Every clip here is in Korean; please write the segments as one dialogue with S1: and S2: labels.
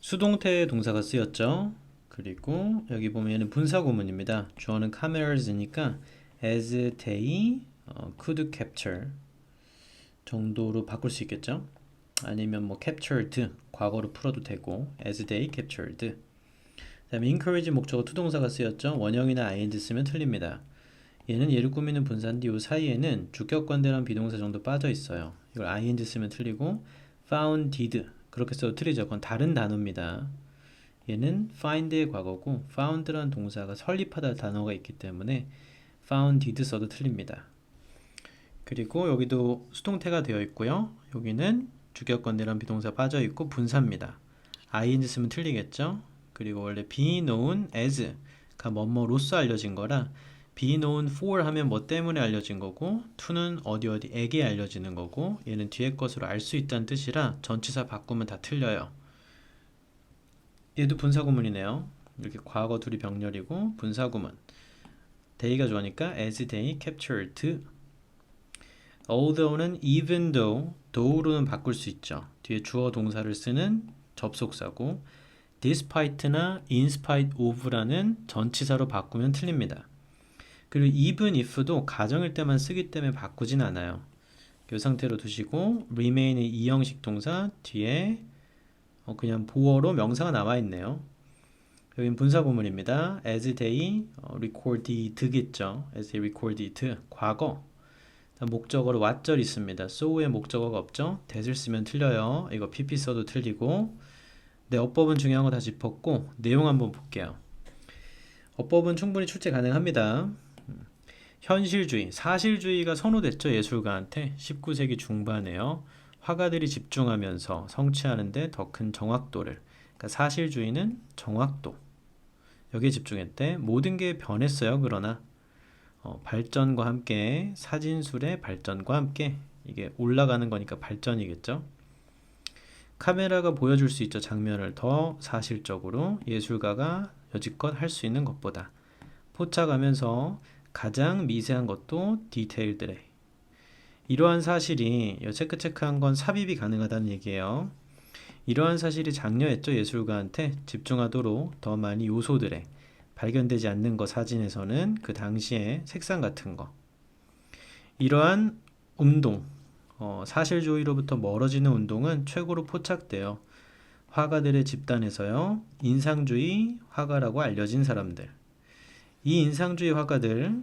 S1: 수동태 동사가 쓰였죠. 그리고 여기 보면은 분사 구문입니다. 주어는 cameras,니까 as they 어, could capture 정도로 바꿀 수 있겠죠. 아니면 뭐 captured 과거로 풀어도 되고 as they captured. 그다음에 encourage 목적어 투동사가 쓰였죠. 원형이나 ing 쓰면 틀립니다. 얘는 얘를 꾸미는 분사인데 이 사이에는 주격관대란 비동사 정도 빠져 있어요. 이걸 ing 쓰면 틀리고 founded 그렇게 써도 틀리죠. 그건 다른 단어입니다. 얘는 find의 과거고 found란 동사가 설립하다 단어가 있기 때문에 founded 써도 틀립니다. 그리고 여기도 수동태가 되어 있고요. 여기는 주격관대란 비동사 빠져 있고 분사입니다. ing 쓰면 틀리겠죠. 그리고 원래 be known as가 뭐뭐로서 알려진 거라 be known for 하면 뭐 때문에 알려진 거고 to는 어디 어디에게 알려지는 거고 얘는 뒤에 것으로 알 수 있다는 뜻이라 전치사 바꾸면 다 틀려요. 얘도 분사구문이네요. 이렇게 과거 둘이 병렬이고 분사구문. they가 좋으니까 as they captured. although는 even though, though로는 바꿀 수 있죠. 뒤에 주어 동사를 쓰는 접속사고 despite나 in spite of라는 전치사로 바꾸면 틀립니다. 그리고 even if도 가정일 때만 쓰기 때문에 바꾸진 않아요. 이 상태로 두시고 remain의 이형식 동사 뒤에 어, 그냥 보어로 명사가 남아 있네요. 여긴 분사 구문입니다. as they 어, recorded겠죠. as they recorded 과거. 목적어로 왓절 있습니다. so의 목적어가 없죠. that을 쓰면 틀려요. 이거 pp 써도 틀리고. 네, 어법은 중요한 거 다 짚었고 내용 한번 볼게요. 어법은 충분히 출제 가능합니다. 현실주의, 사실주의가 선호됐죠 예술가한테 19세기 중반에요. 화가들이 집중하면서 성취하는데 더 큰 정확도를 그러니까 사실주의는 정확도 여기에 집중했대. 모든 게 변했어요. 그러나 어, 발전과 함께 사진술의 발전과 함께 이게 올라가는 거니까 발전이겠죠. 카메라가 보여줄 수 있죠. 장면을 더 사실적으로 예술가가 여지껏 할 수 있는 것보다 포착하면서 가장 미세한 것도 디테일들에. 이러한 사실이 체크 체크한 건 삽입이 가능하다는 얘기예요. 이러한 사실이 장려했죠 예술가한테. 집중하도록 더 많이 요소들에 발견되지 않는 거 사진에서는 그 당시에 색상 같은 거. 이러한 운동 어, 사실주의로부터 멀어지는 운동은 최고로 포착되어 화가들의 집단에서요 인상주의 화가라고 알려진 사람들 이 인상주의 화가들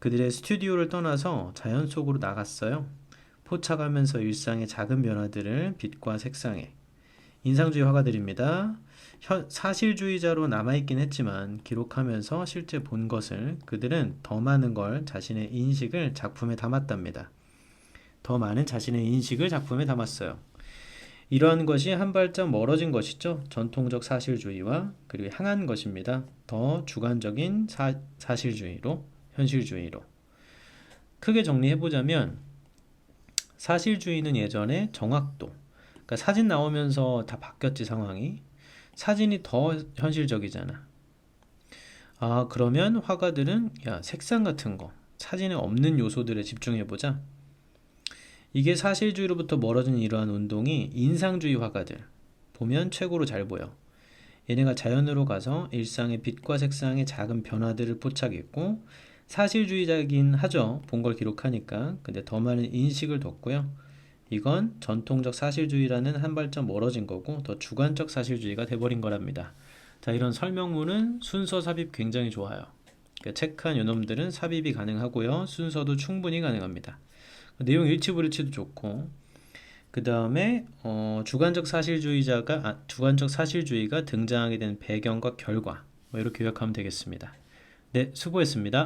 S1: 그들의 스튜디오를 떠나서 자연 속으로 나갔어요. 포착하면서 일상의 작은 변화들을 빛과 색상에 인상주의 화가들입니다. 현, 사실주의자로 남아있긴 했지만 기록하면서 실제 본 것을 그들은 더 많은 걸 자신의 인식을 작품에 담았답니다. 더 많은 자신의 인식을 작품에 담았어요. 이러한 것이 한 발짝 멀어진 것이죠. 전통적 사실주의와 그리고 향한 것입니다. 더 주관적인 사, 사실주의로, 현실주의로. 크게 정리해보자면, 사실주의는 예전에 정확도, 그러니까 사진 나오면서 다 바뀌었지, 상황이. 사진이 더 현실적이잖아. 아, 그러면 화가들은, 야, 색상 같은 거, 사진에 없는 요소들에 집중해 보자. 이게 사실주의로부터 멀어진 이러한 운동이 인상주의 화가들 보면 최고로 잘 보여. 얘네가 자연으로 가서 일상의 빛과 색상의 작은 변화들을 포착했고 사실주의자긴 하죠. 본 걸 기록하니까. 근데 더 많은 인식을 뒀고요. 이건 전통적 사실주의라는 한 발짝 멀어진 거고 더 주관적 사실주의가 돼버린 거랍니다. 자 이런 설명문은 순서 삽입 굉장히 좋아요. 그러니까 체크한 요놈들은 삽입이 가능하고요. 순서도 충분히 가능합니다. 내용 일치불일치도 좋고 그 다음에 어, 주관적 사실주의자가 아, 주관적 사실주의가 등장하게 된 배경과 결과 뭐 이렇게 요약하면 되겠습니다. 네, 수고했습니다.